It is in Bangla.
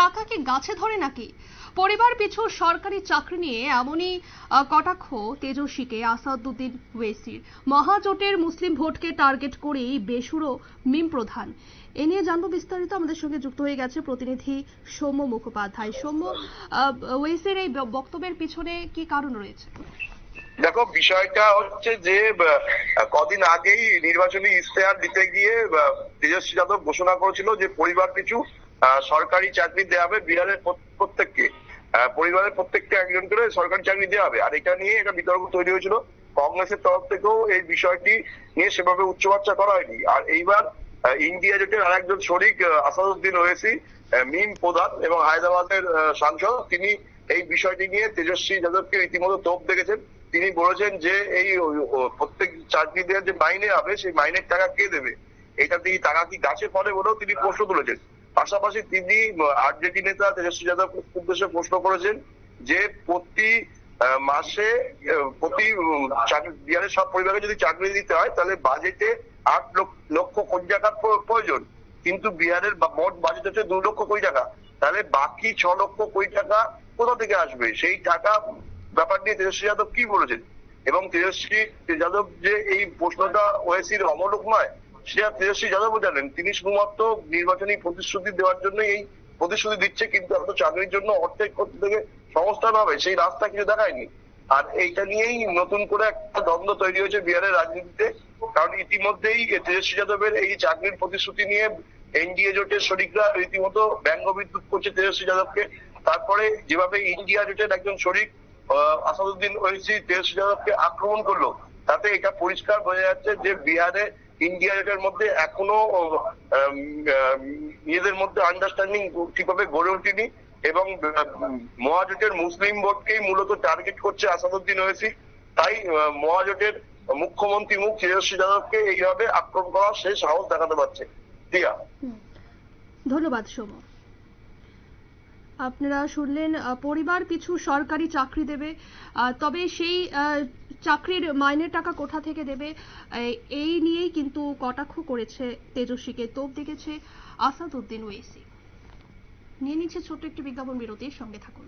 টাকা কি গাছে ধরে নাকি? পরিবার পিছু সরকারি চাকরি নিয়ে এমনই কটাক্ষ তেজস্বীকে আসাদুদ্দিন ওয়েসির। মহাজোটের মুসলিম ভোটকে টার্গেট করেই বেসুরো মিম প্রধান। এ নিয়ে জানব বিস্তারিত। আমাদের সঙ্গে যুক্ত হয়ে গেছে প্রতিনিধি সৌম্য মুখোপাধ্যায়। সৌম্য ওয়েসির এই বক্তব্যের পিছনে কি কারণ রয়েছে? দেখো, বিষয়টা হচ্ছে যে কদিন আগেই নির্বাচনী ইশতেহার দিতে গিয়ে তেজস্বী যাদব ঘোষণা করেছিল যে পরিবার পিছু সরকারি চাকরি দেওয়া হবে বিহারের প্রত্যেককে। পরিবারের প্রত্যেককে একজন করে সরকারি চাকরি দেওয়া হবে। আর এটা নিয়ে একটা বিতর্ক তৈরি হয়েছিল। কংগ্রেসের তরফ থেকেও এই বিষয়টি নিয়ে সেভাবে উচ্চবাচ্চা করা হয়নি। আর এইবার ইন্ডিয়া জোটের আরেকজন শরিক আসাদুদ্দিন ওয়েসি মিম প্রধান এবং হায়দ্রাবাদের সাংসদ, তিনি এই বিষয়টি নিয়ে তেজস্বী যাদবকে রীতিমতো তোপ দেখেছেন। তিনি বলেছেন যে এই প্রত্যেক চাকরিদের যে মাইনে হবে, সেই মাইনের টাকা কে দেবে? এটা তিনি টাকা কি গাছে ফলে বলেও তিনি প্রশ্ন তুলেছেন। পাশাপাশি তিনি আরজেডি নেতা তেজস্বী যাদব উদ্দেশ্যে প্রশ্ন করেছেন যে প্রতি মাসে প্রতি বিহারের সব পরিবারকে যদি চাকরি দিতে হয়, তাহলে বাজেটে আট লক্ষ- কোটি টাকার প্রয়োজন। কিন্তু বিহারের মোট বাজেট হচ্ছে দু লক্ষ কোটি টাকা। তাহলে বাকি ছ লক্ষ কোটি টাকা কোথা থেকে আসবে? সেই টাকা, ব্যাপার নিয়ে তেজস্বী যাদব কি বলেছেন? এবং তেজস্বী যাদব যে এই প্রশ্নটা ওয়েসির অমলক নয় সেটা তেজস্বী যাদবও জানেন তিনি শুধুমাত্র নির্বাচনী প্রতিশ্রুতি দেওয়ার জন্য এই প্রতিশ্রুতি দিচ্ছে, কিন্তু এত চাকরির জন্য অর্থের কোথা থেকে সংস্থান হবে সেই রাস্তা কিছু দেখায়নি। আর এইটা নিয়েই নতুন করে একটা দ্বন্দ্ব তৈরি হয়েছে বিহারের রাজনীতিতে। কারণ ইতিমধ্যেই তেজস্বী যাদবের এই চাকরির প্রতিশ্রুতি নিয়ে এনডিএ জোটের শরিকরা রীতিমতো ব্যঙ্গ বিদ্যুৎ করছে তেজস্বী যাদবকে। তারপরে যেভাবে ইন্ডিয়া জোটের একজন শরিক আসাদুদ্দিন ওয়েসি তেজস্বী যাদবকে আক্রমণ করল, তাতে এটা পরিষ্কার বোঝা যাচ্ছে যে বিহারে ইন্ডিয়া এটার মধ্যে এখনও নিজেদের মধ্যে আন্ডারস্ট্যান্ডিং ঠিকভাবে গড়ে ওঠেনি এবং মহাজোটের মুসলিম ভোটকেই মূলত টার্গেট করছে আসাদুদ্দিন ওয়েসি। তাই মহাজোটের মুখ্যমন্ত্রী মুখ তেজস্বী যাদবকে এইভাবে আক্রমণ করার সে সাহস দেখাতে পারছে। দিয়া। ধন্যবাদ সৌম্য আপনারা শুনলেন পরিবার পিছু সরকারি চাকরি দেবে তবে সেই চাকরির মাইনের টাকা কোথা থেকে দেবে এই- নিয়েই কিন্তু কটাক্ষ করেছে তেজস্বীকে। তোপ দেখেছে আসাদউদ্দিন ওয়েসি। নিয়ে নিচ্ছে ছোট্ট একটি বিজ্ঞাপন বিরতির সঙ্গে থাকুন।